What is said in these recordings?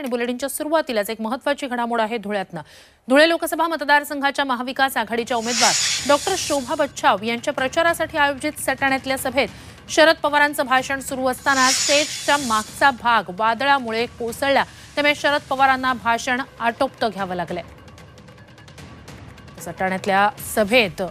आणि बुलेटिनच्या सुरुवातीलाच एक महत्वाची घडामोड आहे धुळ्यातनं. धुळे लोकसभा मतदारसंघाच्या महाविकास आघाडीच्या उमेदवार डॉक्टर शोभा बच्छाव यांच्या प्रचारासाठी आयोजित सटाण्यातल्या सभेत शरद पवारांचं भाषण सुरू असताना स्टेजच्या मागचा भाग वादळामुळे कोसळला. त्यामुळे शरद पवारांना भाषण आटोपतं घ्यावं लागलंय. सटाण्यातल्या सभेत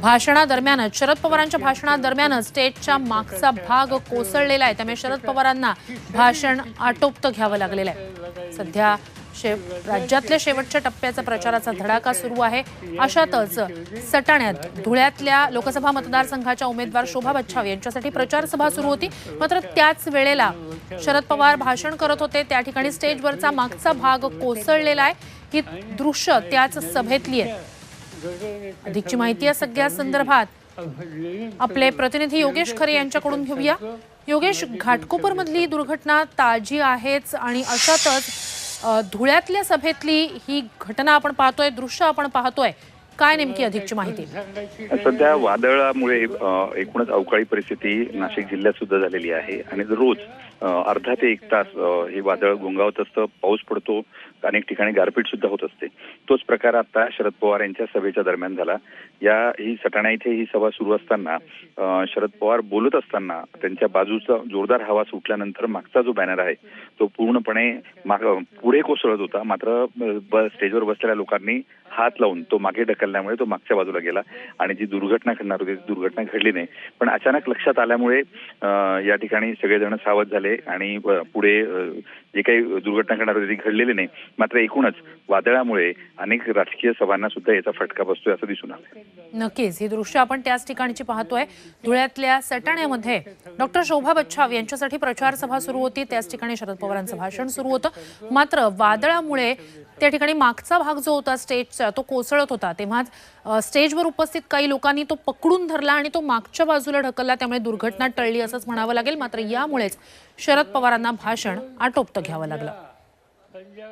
भाषणादरम्यानच शरद पवारांच्या भाषणादरम्यानच स्टेजच्या मागचा भाग कोसळलेला आहे. त्यामुळे शरद पवारांना भाषण आटोपतं घ्यावं लागलेलं आहे. सध्या शे राज्यातल्या शेवटच्या टप्प्याचा प्रचाराचा धडाका सुरू आहे. अशातच सटाण्यात धुळ्यातल्या लोकसभा मतदारसंघाच्या उमेदवार शोभा बच्छाव यांच्यासाठी प्रचारसभा सुरू होती. मात्र त्याच वेळेला शरद पवार भाषण करत होते. त्या ठिकाणी स्टेजवरचा मागचा भाग कोसळलेला आहे. ही दृश्य त्याच सभेतली आहे. अधिकची माहिती या सगळ्या संदर्भात आपले प्रतिनिधी योगेश खरे यांच्याकडून घेऊया. योगेश घाटकोपर मधली दुर्घटना ताजी आहेच आणि अशातच धुळ्यातल्या सभेतली ही घटना आपण पाहतोय दृश्य आपण पाहतोय. काय नेमकी अधिकची माहिती? सध्या वादळामुळे एकूणच अवकाळी परिस्थिती नाशिक जिल्ह्यात सुद्धा झालेली आहे. आणि रोज अर्धा ते एक तास हे वादळ घोंगावत असतं पाऊस पडतो अनेक ठिकाणी गारपीट सुद्धा होत असते. तोच प्रकार आता शरद पवार यांच्या सभेच्या दरम्यान झाला. या ही सटाणा इथे ही सभा सुरू असताना शरद पवार बोलत असताना त्यांच्या बाजूचा जोरदार हवा सुटल्यानंतर मागचा जो बॅनर आहे तो पूर्णपणे माग पुढे कोसळत होता. मात्र स्टेजवर बसलेल्या लोकांनी हात लावून तो मागे ढकल ढकलल्यामुळे तो मागच्या बाजूला गेला आणि जी दुर्घटना घडणार होती ती दुर्घटना घडली नाही. पण अचानक लक्षात आल्यामुळे या ठिकाणी सगळेजण सावध झाले आणि पुढे जे काही दुर्घटना घडणार होती ती घडलेली नाही. मात्र एकूणच वादळामुळे अनेक राजकीय सभांना सुद्धा याचा फटका बसतोय असं दिसून आलं नक्कीच. ही दृश्य आपण त्याच ठिकाणची पाहतोय. धुळ्यातल्या सटाण्यामध्ये डॉक्टर शोभा बच्छाव यांच्यासाठी प्रचार सभा सुरू होती. त्याच ठिकाणी शरद पवारांचं भाषण सुरू होतं. मात्र वादळामुळे त्या ठिकाणी मागचा भाग जो होता स्टेजचा तो कोसळत होता. तेव्हा तेव्हाच स्टेजवर उपस्थित काही लोकांनी तो पकडून धरला आणि तो मागच्या बाजूला ढकलला. त्यामुळे दुर्घटना टळली असंच म्हणावं लागेल. मात्र यामुळेच शरद पवारांना भाषण आटोपतं घ्यावं लागलं.